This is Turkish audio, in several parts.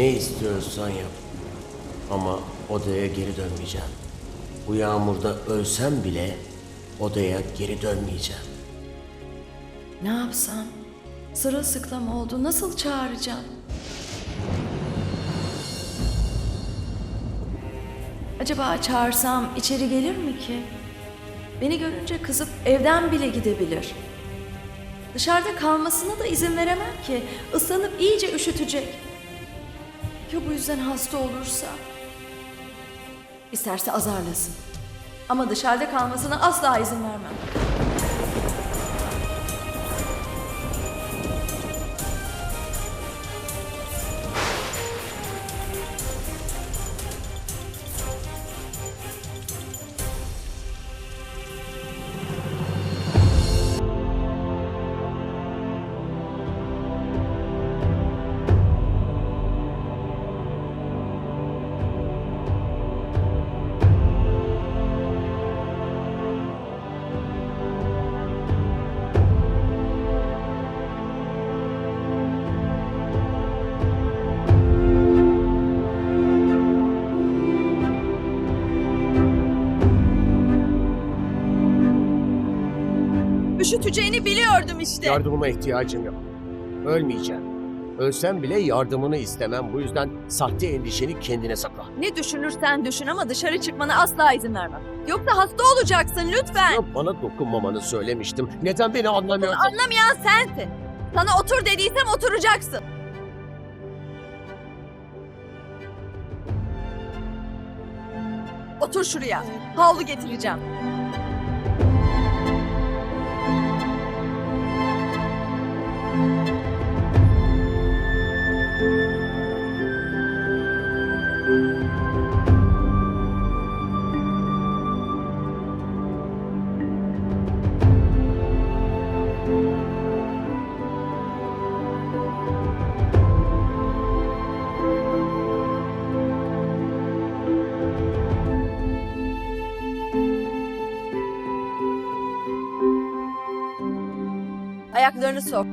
Ne istiyorsan yap. Ama odaya geri dönmeyeceğim. Bu yağmurda ölsem bile odaya geri dönmeyeceğim. Ne yapsam? Sırılsıklam oldu. Nasıl çağıracağım? Acaba çağırsam içeri gelir mi ki? Beni görünce kızıp evden bile gidebilir. Dışarıda kalmasına da izin veremem ki. Islanıp iyice üşütecek. Ya bu yüzden hasta olursa? İsterse azarlasın. Ama dışarıda kalmasına asla izin vermem. Üşüteceğini biliyordum işte. Yardımıma ihtiyacım yok. Ölmeyeceğim. Ölsem bile yardımını istemem. Bu yüzden sahte endişeni kendine sakla. Ne düşünürsen düşün ama dışarı çıkmana asla izin vermem. Yoksa hasta olacaksın lütfen. Ya bana dokunmamanı söylemiştim. Neden beni anlamıyorsun? Anlamayan sensin. Sana otur dediysem oturacaksın. Otur şuraya. Havlu getireceğim. Ayaklarını sok.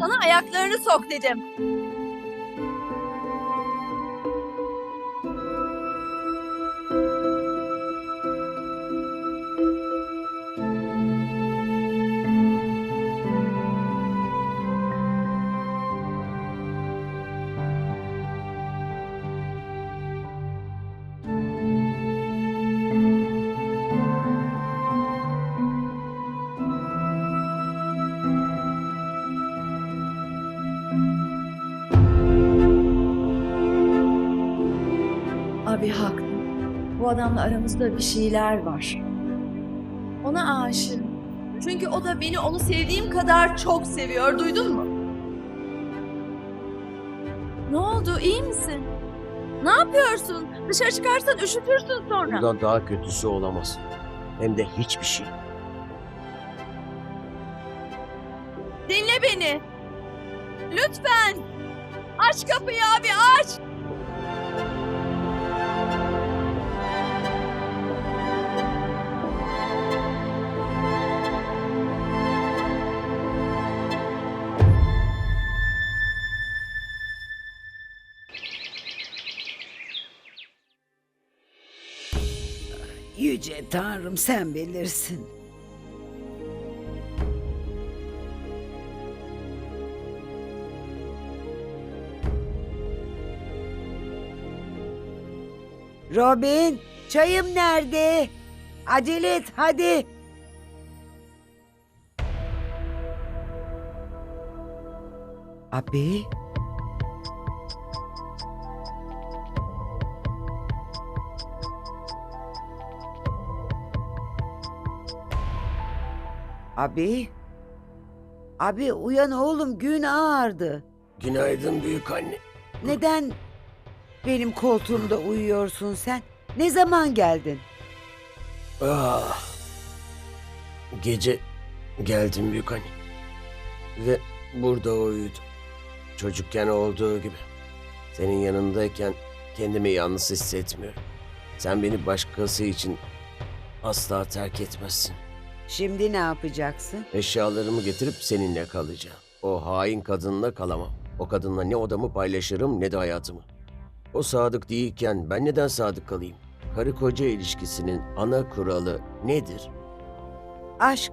Sana ayaklarını sok dedim. Bu adamla aramızda bir şeyler var. Ona aşığım. Çünkü o da beni onu sevdiğim kadar çok seviyor. Duydun mu? Ne oldu? İyi misin? Ne yapıyorsun? Dışarı çıkarsan üşütürsün sonra. Bundan daha kötüsü olamaz. Hem de hiçbir şey. Dinle beni. Lütfen. Aç kapıyı abi aç. Yüce Tanrım sen bilirsin. Robin, çayım nerede? Acele et hadi. Abi. Abi. Abi uyan oğlum gün ağardı. Günaydın büyük anne. Neden benim koltuğumda uyuyorsun sen? Ne zaman geldin? Ah. Gece geldim büyük anne. Ve burada uyudum. Çocukken olduğu gibi. Senin yanındayken kendimi yalnız hissetmiyorum. Sen beni başkası için asla terk etmezsin. Şimdi ne yapacaksın? Eşyalarımı getirip seninle kalacağım. O hain kadınla kalamam. O kadınla ne odamı paylaşırım ne de hayatımı. O sadık değilken ben neden sadık kalayım? Karı koca ilişkisinin ana kuralı nedir? Aşk.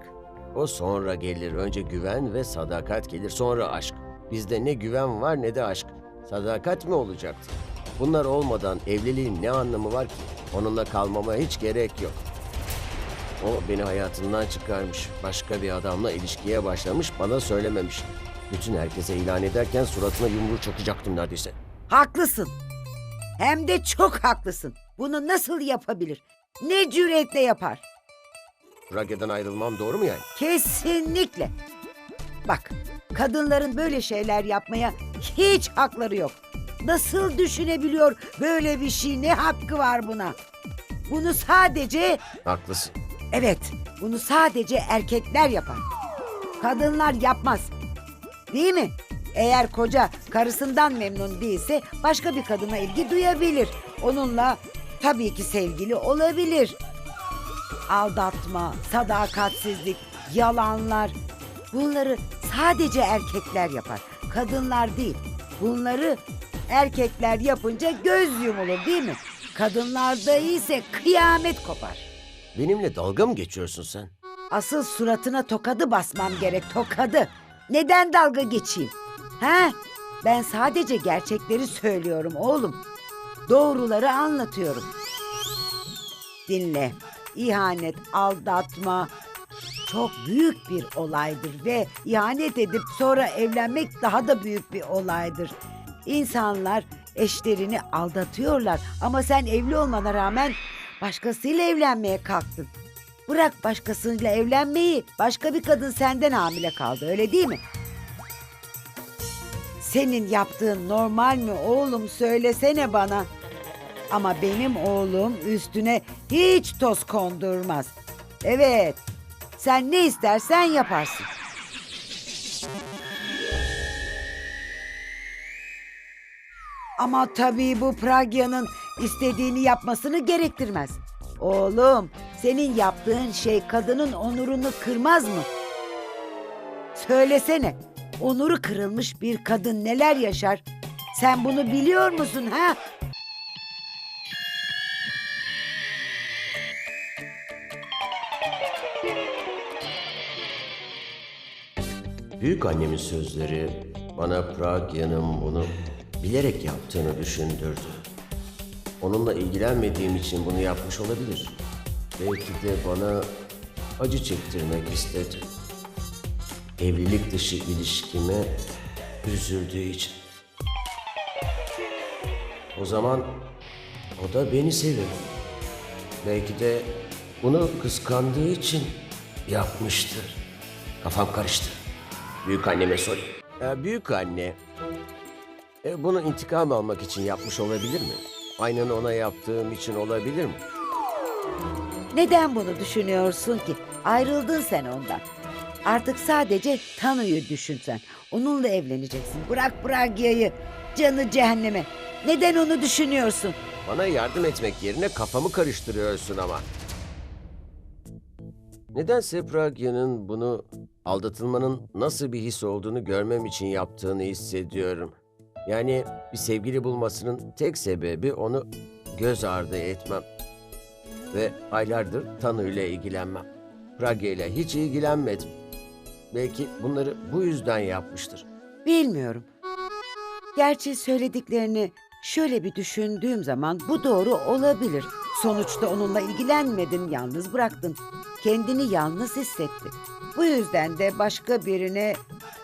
O sonra gelir. Önce güven ve sadakat gelir. Sonra aşk. Bizde ne güven var ne de aşk. Sadakat mi olacaktı? Bunlar olmadan evliliğin ne anlamı var ki? Onunla kalmama hiç gerek yok. O beni hayatından çıkarmış. Başka bir adamla ilişkiye başlamış bana söylememiş. Bütün herkese ilan ederken suratına yumruğu çakacaktım neredeyse. Haklısın. Hem de çok haklısın. Bunu nasıl yapabilir? Ne cüretle yapar? Ragya'dan ayrılmam doğru mu yani? Kesinlikle. Bak, kadınların böyle şeyler yapmaya hiç hakları yok. Nasıl düşünebiliyor böyle bir şey? Ne hakkı var buna? Bunu sadece, Haklısın. Evet, bunu sadece erkekler yapar. Kadınlar yapmaz. Değil mi? Eğer koca karısından memnun değilse başka bir kadına ilgi duyabilir. Onunla tabii ki sevgili olabilir. Aldatma, sadakatsizlik, yalanlar bunları sadece erkekler yapar. Kadınlar değil. Bunları erkekler yapınca göz yumulur değil mi? Kadınlarda ise kıyamet kopar. Benimle dalga mı geçiyorsun sen? Asıl suratına tokadı basmam gerek tokadı. Neden dalga geçeyim? He? Ben sadece gerçekleri söylüyorum oğlum. Doğruları anlatıyorum. Dinle. İhanet, aldatma çok büyük bir olaydır ve ihanet edip sonra evlenmek daha da büyük bir olaydır. İnsanlar eşlerini aldatıyorlar ama sen evli olmana rağmen başkasıyla evlenmeye kalktın. Bırak başkasıyla evlenmeyi, başka bir kadın senden hamile kaldı öyle değil mi? Senin yaptığın normal mi oğlum söylesene bana. Ama benim oğlum üstüne hiç toz kondurmaz. Evet, sen ne istersen yaparsın. Ama tabii bu Pragya'nın istediğini yapmasını gerektirmez. Oğlum, senin yaptığın şey kadının onurunu kırmaz mı? Söylesene, onuru kırılmış bir kadın neler yaşar? Sen bunu biliyor musun ha? Büyük annemin sözleri bana Pragya'nın bunu bilerek yaptığını düşündürdü. Onunla ilgilenmediğim için bunu yapmış olabilir. Belki de bana acı çektirmek istedi. Evlilik dışı ilişkime üzüldüğü için. O zaman o da beni seviyor. Belki de bunu kıskandığı için yapmıştır. Kafam karıştı. Büyük anneme sorayım. Ee, büyük anne, e, bunu intikam almak için yapmış olabilir mi? Aynen ona yaptığım için olabilir mi? Neden bunu düşünüyorsun ki? Ayrıldın sen ondan. Artık sadece Tanu'yu düşün sen. Onunla evleneceksin. Bırak Pragya'yı. Canı cehenneme. Neden onu düşünüyorsun? Bana yardım etmek yerine kafamı karıştırıyorsun ama. Nedense Pragya'nın bunu aldatılmanın nasıl bir his olduğunu görmem için yaptığını hissediyorum. Yani bir sevgili bulmasının tek sebebi onu göz ardı etmem. Ve aylardır Tanu ile ilgilenmem. Pragya ile hiç ilgilenmedim. Belki bunları bu yüzden yapmıştır. Bilmiyorum. Gerçi söylediklerini şöyle bir düşündüğüm zaman bu doğru olabilir. Sonuçta onunla ilgilenmedin, yalnız bıraktın. Kendini yalnız hissetti. Bu yüzden de başka birine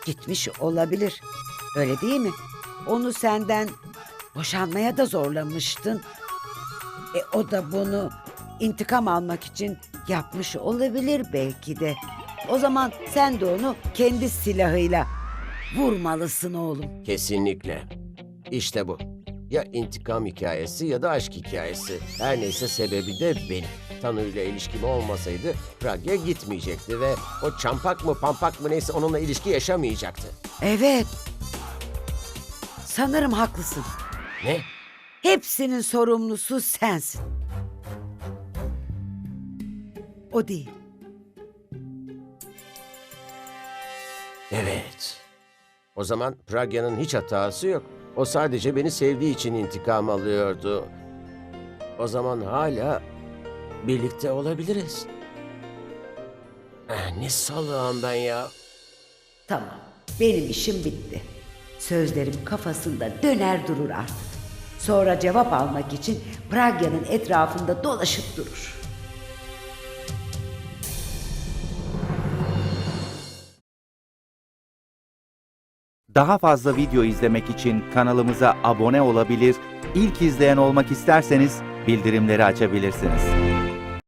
gitmiş olabilir. Öyle değil mi? Onu senden boşanmaya da zorlamıştın. E o da bunu intikam almak için yapmış olabilir belki de. O zaman sen de onu kendi silahıyla vurmalısın oğlum. Kesinlikle. İşte bu. Ya intikam hikayesi ya da aşk hikayesi. Her neyse sebebi de benim. Tanu ile ilişkim olmasaydı Pragya gitmeyecekti ve o çampak mı pampak mı neyse onunla ilişki yaşamayacaktı. Evet. Sanırım haklısın. Ne? Hepsinin sorumlusu sensin. O değil. Evet. O zaman Pragya'nın hiç hatası yok. O sadece beni sevdiği için intikam alıyordu. O zaman hala birlikte olabiliriz. Eh, Ne salağım ben ya. Tamam, benim işim bitti. Sözlerim kafasında döner durur artık. Sonra cevap almak için Pragya'nın etrafında dolaşıp durur. Daha fazla video izlemek için kanalımıza abone olabilir, ilk izleyen olmak isterseniz bildirimleri açabilirsiniz.